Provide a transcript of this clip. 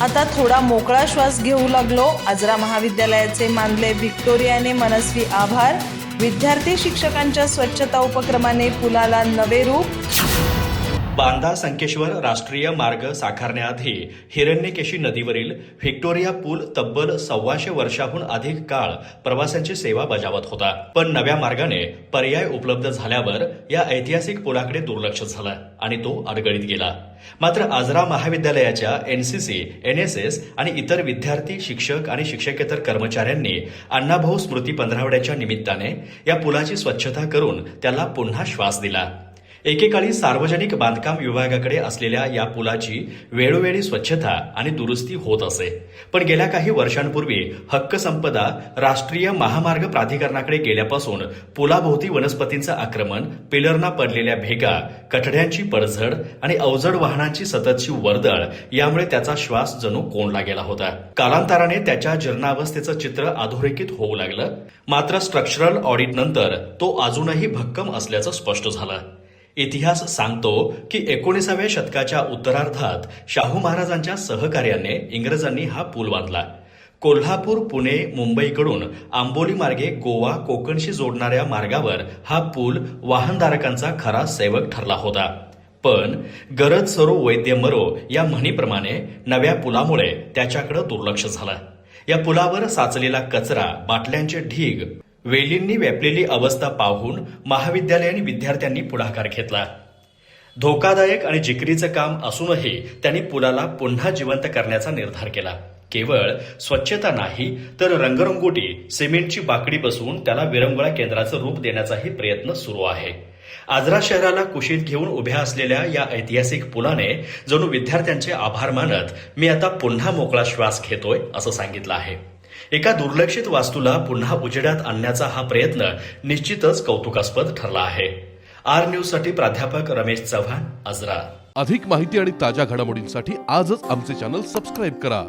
आता थोडा मोकळा श्वास घेऊ लागलो. आजरा महाविद्यालयाचे मानले व्हिक्टोरियाने मनस्वी आभार. विद्यार्थी शिक्षकांच्या स्वच्छता उपक्रमाने पुलाला नवे रूप. बांदा संकेश्वर राष्ट्रीय मार्ग साकारण्याआधी हिरण्यकेशी नदीवरील व्हिक्टोरिया पूल तब्बल सव्वाशे वर्षाहून अधिक काळ प्रवाशांची सेवा बजावत होता. पण नव्या मार्गाने पर्याय उपलब्ध झाल्यावर या ऐतिहासिक पुलाकडे दुर्लक्ष झालं आणि तो अडगळीत गेला. मात्र आजरा महाविद्यालयाच्या एनसीसी एनएसएस आणि इतर विद्यार्थी शिक्षक आणि शिक्षकेतर कर्मचाऱ्यांनी अण्णाभाऊ स्मृती पंधरावड्याच्या निमित्ताने या पुलाची स्वच्छता करून त्याला पुन्हा श्वास दिला. एकेकाळी सार्वजनिक बांधकाम विभागाकडे असलेल्या या पुलाची वेळोवेळी स्वच्छता आणि दुरुस्ती होत असे. पण गेल्या काही वर्षांपूर्वी हक्क संपदा राष्ट्रीय महामार्ग प्राधिकरणाकडे गेल्यापासून पुलाभोवती वनस्पतींचं आक्रमण पिलरना पडलेल्या भेगा कठड्यांची पडझड आणि अवजड वाहनांची सततची वर्दळ यामुळे त्याचा श्वास जणू कोंडला गेला होता. कालांतराने त्याच्या जीर्णावस्थेचं चित्र अधोरेखित होऊ लागलं. मात्र स्ट्रक्चरल ऑडिट नंतर तो अजूनही भक्कम असल्याचं स्पष्ट झालं. इतिहास सांगतो की एकोणीसाव्या शतकाच्या उत्तरार्धात शाहू महाराजांच्या सहकार्याने इंग्रजांनी हा पूल बांधला. कोल्हापूर पुणे मुंबईकडून आंबोली मार्गे गोवा कोकणशी जोडणाऱ्या मार्गावर हा पूल वाहनधारकांचा खरा सेवक ठरला होता. पण गरज सरो वैद्य मरो या म्हणीप्रमाणे नव्या पुलामुळे त्याच्याकडे दुर्लक्ष झालं. या पुलावर साचलेला कचरा बाटल्यांचे ढीग वेलींनी व्यापलेली अवस्था पाहून महाविद्यालयाने विद्यार्थ्यांनी पुढाकार घेतला. धोकादायक आणि जिकरीचं काम असूनही त्यांनी पुलाला पुन्हा जिवंत करण्याचा निर्धार केला. केवळ स्वच्छता नाही तर रंगरंगोटी सिमेंटची बाकडी बसवून त्याला विरंगुळा केंद्राचं रूप देण्याचाही प्रयत्न सुरू आहे. आजरा शहराला कुशीत घेऊन उभ्या असलेल्या या ऐतिहासिक पुलाने जणू विद्यार्थ्यांचे आभार मानत मी आता पुन्हा मोकळा श्वास घेतोय असं सांगितलं आहे. एका दुर्लक्षित वास्तूला पुन्हा उजेडात आणण्याचा हा प्रयत्न निश्चितच कौतुकास्पद ठरला आहे. आर न्यूजसाठी प्राध्यापक रमेश चव्हाण आजरा. अधिक माहिती आणि ताज्या घडामोडींसाठी आजच आमचे चॅनल सबस्क्राईब करा.